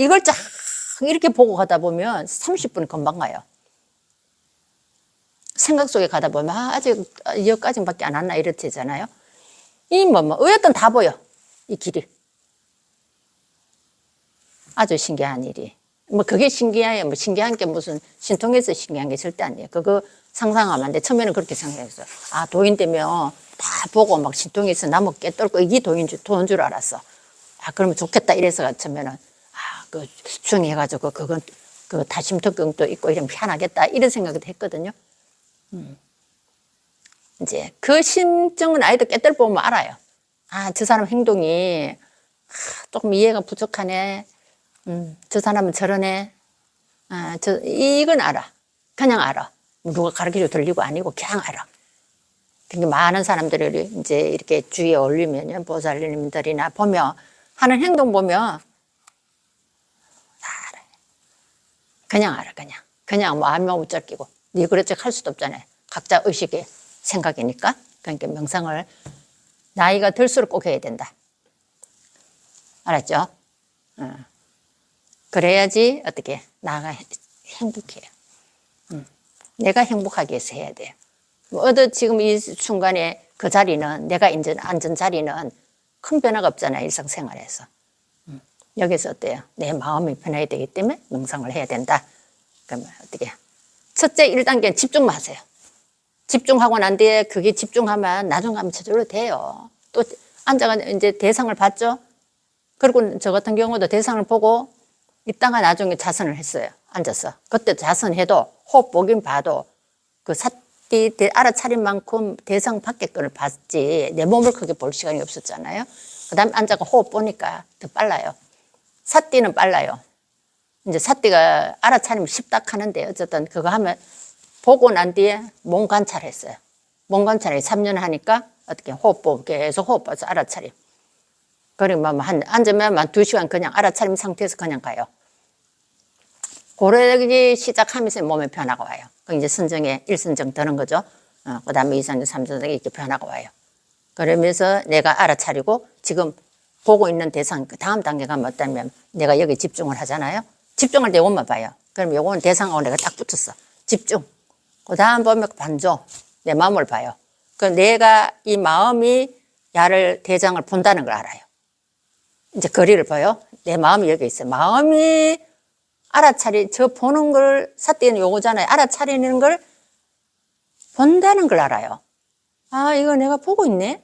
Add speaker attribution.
Speaker 1: 이걸 쫙 이렇게 보고 가다 보면 30분 금방 가요. 생각 속에 가다 보면 아, 아직 여기까지밖에 안 왔나 이렇잖아요. 이 뭐 뭐 어쨌든 다 보여 이 길이. 아주 신기한 일이. 뭐 그게 신기해요. 뭐 신기한 게 무슨 신통에서 신기한 게 절대 아니에요. 그거 상상하면 안 돼. 처음에는 그렇게 생각했어요. 아 도인 되면 다 보고 막 신통에서 나무 깨떨고 이게 도인 줄, 도인 줄 알았어. 아 그러면 좋겠다 이래서 처음에는 아 그 수정해가지고 그건 그 다심특경도 있고 이러면 편하겠다 이런 생각도 했거든요. 음. 이제 그 심정은 아이들 깨떨 보면 알아요. 아 저 사람 행동이 아, 조금 이해가 부족하네. 음, 저 사람은 저러네. 아, 저, 이건 알아. 그냥 알아. 뭐 누가 가르쳐줘 들리고 아니고 그냥 알아. 되게 많은 사람들이 이제 이렇게 주위에 올리면요. 보살님들이나 보면 하는 행동 보면 다 알아요. 그냥 알아, 그냥. 그냥 뭐 안면 웃적이고. 네 그렇지 할 수도 없잖아요. 각자 의식의 생각이니까. 그러니까 명상을 나이가 들수록 꼭 해야 된다. 알았죠? 응. 그래야지 어떻게 나가 행복해요. 음. 내가 행복하기 위해서 해야 돼요. 뭐 어디 지금 이 순간에 그 자리는 내가 인전 앉은 자리는 큰 변화가 없잖아요 일상생활에서. 음. 여기서 어때요? 내 마음이 변해야 되기 때문에 명상을 해야 된다. 그러면 어떻게? 첫째 1단계는 집중만 하세요. 집중하고 난 뒤에 그게 집중하면 나중 가면 저절로 돼요. 또 앉아가 이제 대상을 봤죠. 그리고 저 같은 경우도 대상을 보고 이따가 나중에 자선을 했어요. 앉아서. 그때 자선해도 호흡 보긴 봐도 그 사띠 대- 알아차린 만큼 대상 거를 봤지 내 몸을 크게 볼 시간이 없었잖아요. 그 다음에 앉아가 호흡 보니까 더 빨라요. 사띠는 빨라요. 이제 사띠가 알아차리면 쉽다 하는데 어쨌든 그거 하면 보고 난 뒤에 몸 관찰했어요. 몸 관찰을 3년 하니까 어떻게 호흡 보고 계속 호흡 봐서 알아차림. 그러면 한 앉으면 한두 시간 그냥 알아차림 상태에서 그냥 가요. 고르기 시작하면서 몸에 변화가 와요. 그 이제 선정에 일선정 드는 거죠. 어, 그 다음에 이선정, 삼선정 이렇게 변화가 와요. 그러면서 내가 알아차리고 지금 보고 있는 대상, 그 다음 단계가 뭐냐면 내가 여기 집중을 하잖아요. 집중할 때 이것만 봐요. 그럼 요거는 대상하고 내가 딱 붙었어. 집중. 그 다음 보면 반조. 내 마음을 봐요. 그 내가 이 마음이 야를 대장을 본다는 걸 알아요. 이제 거리를 봐요. 내 마음이 여기 있어요. 마음이 알아차리, 저 보는 걸, 사띠는 요거잖아요. 알아차리는 걸 본다는 걸 알아요. 아, 이거 내가 보고 있네?